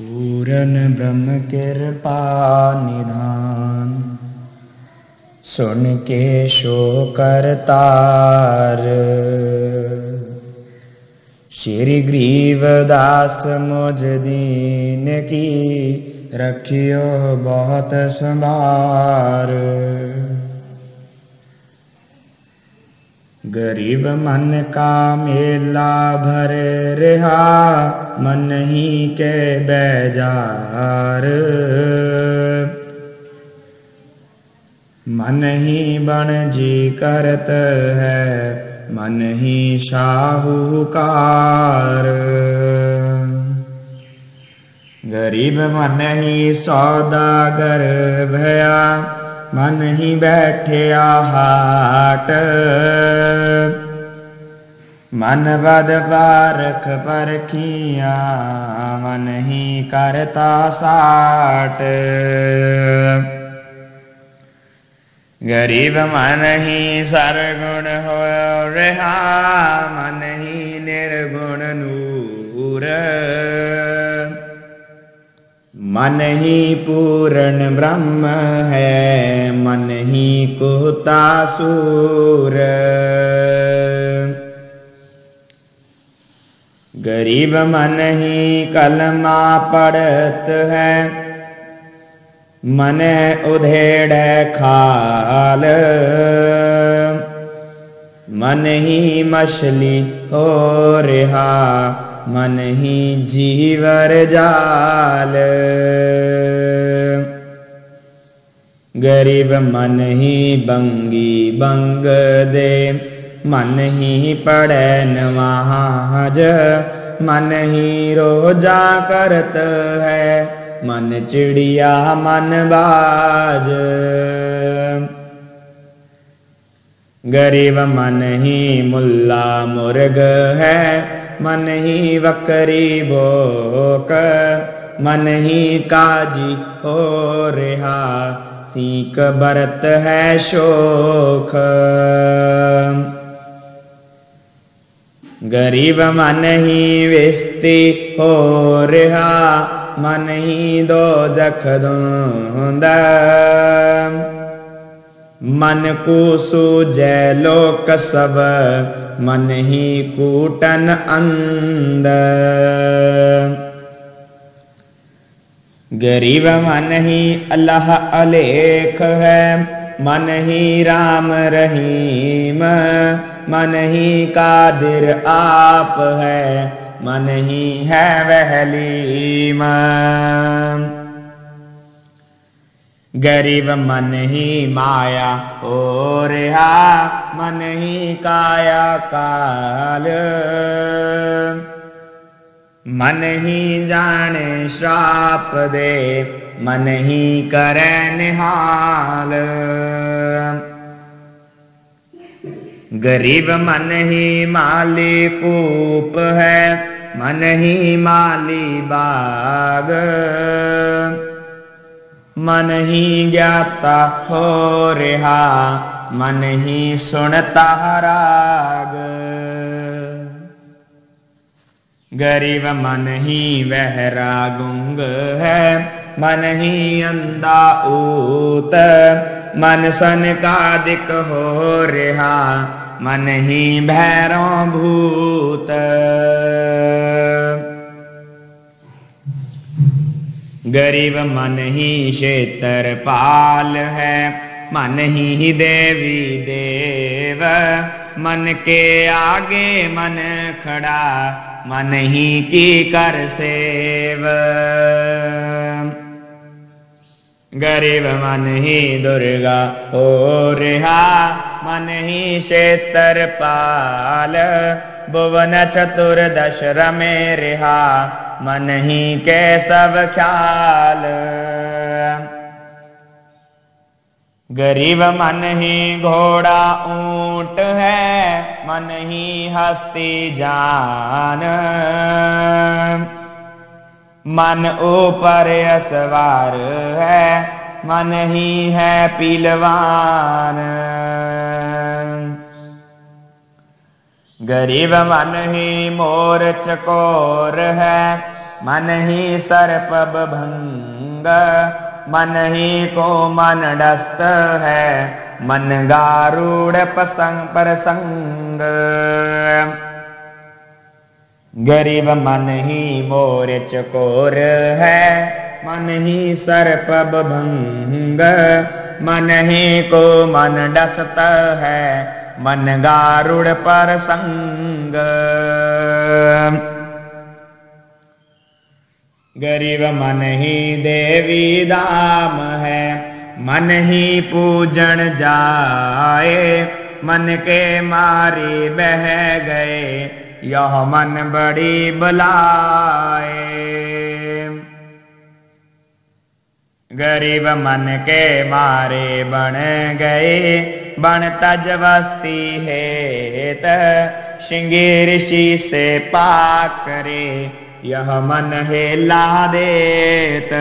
पूरन ब्रह्म कृपा निधान सुन के शो करतार श्री ग्रीवदास मुझ दीन की रखियो बहुत संभार गरीब मन का मेला भर रहा मन ही के बेजार मन ही बण जी करत है मन ही शाहूकार गरीब मन ही सौदागर भया मन ही बैठे हाट मन बद पारख परखिया मन ही करता साट। गरीब मन ही सरगुण हो रहा, मन ही निर्गुण नूर। मन ही पूर्ण ब्रह्म है ही सूर गरीब मन ही कलमा पड़त है, मन उधेड़ खाल। मन ही मछली हो रहा, मन ही जीवर जाल। गरीब मन ही बंगी बंग दे। मन ही पड़े नवाज़ मन ही रोजा करत है। मन चिड़िया मन बाज। गरीब मन ही मुल्ला मुर्ग है। मन ही वकरी बोक। मन ही काजी हो रहा। सीक बरत है शोख। गरीब मन ही विस्ती हो रहा, मन ही दो जख मन को सूजय लोक सब, मन ही कूटन अंद गरीब मन ही अल्लाह अलेख है। मन ही राम रहीम। मन ही कादिर आप है। मन ही है वहलीम गरीब मन ही माया हो। रहा मन ही काया काल। मन ही जाने श्राप दे, मन ही करे निहाल। गरीब मन ही माली कूप है, मन ही माली बाग। मन ही ज्ञाता हो रहा, मन ही सुनता राग। गरीब मन ही वहरा गुंग है। मन ही अंधा ऊत। मन सन का दिक हो रहा। मन ही भैरों भूत। गरीब मन ही क्षेत्र पाल है। मन ही देवी देव। मन के आगे मन खड़ा, मन ही की कर सेव। गरीब मन ही दुर्गा हो रहा, मन ही क्षेत्र पाल। भुवन चतुर्दश रमे रहा, मन ही के सब ख्याल। गरीब मन ही घोड़ा ऊँट है, मन ही हस्ती जान। मन ऊपर असवार है, मन ही है पीलवान। गरीब मन ही मोर चकोर है, मन ही सर्प भंग मन ही को मन डस्त है। मन गारूढ़ पसंग पर संग गरीब मन ही मोर चकोर है। मन ही सर्प भंग मन ही को मन डसत है। मन गारुड़ पर संग गरीब मन ही देवी दाम है। मन ही पूजन जाए। मन के मारी बह गए। यह मन बड़ी बलाए। गरीब मन के मारे बन गए। बन तज बस्ती है सिंगी ऋषि से पाक करे यह मन हेला देत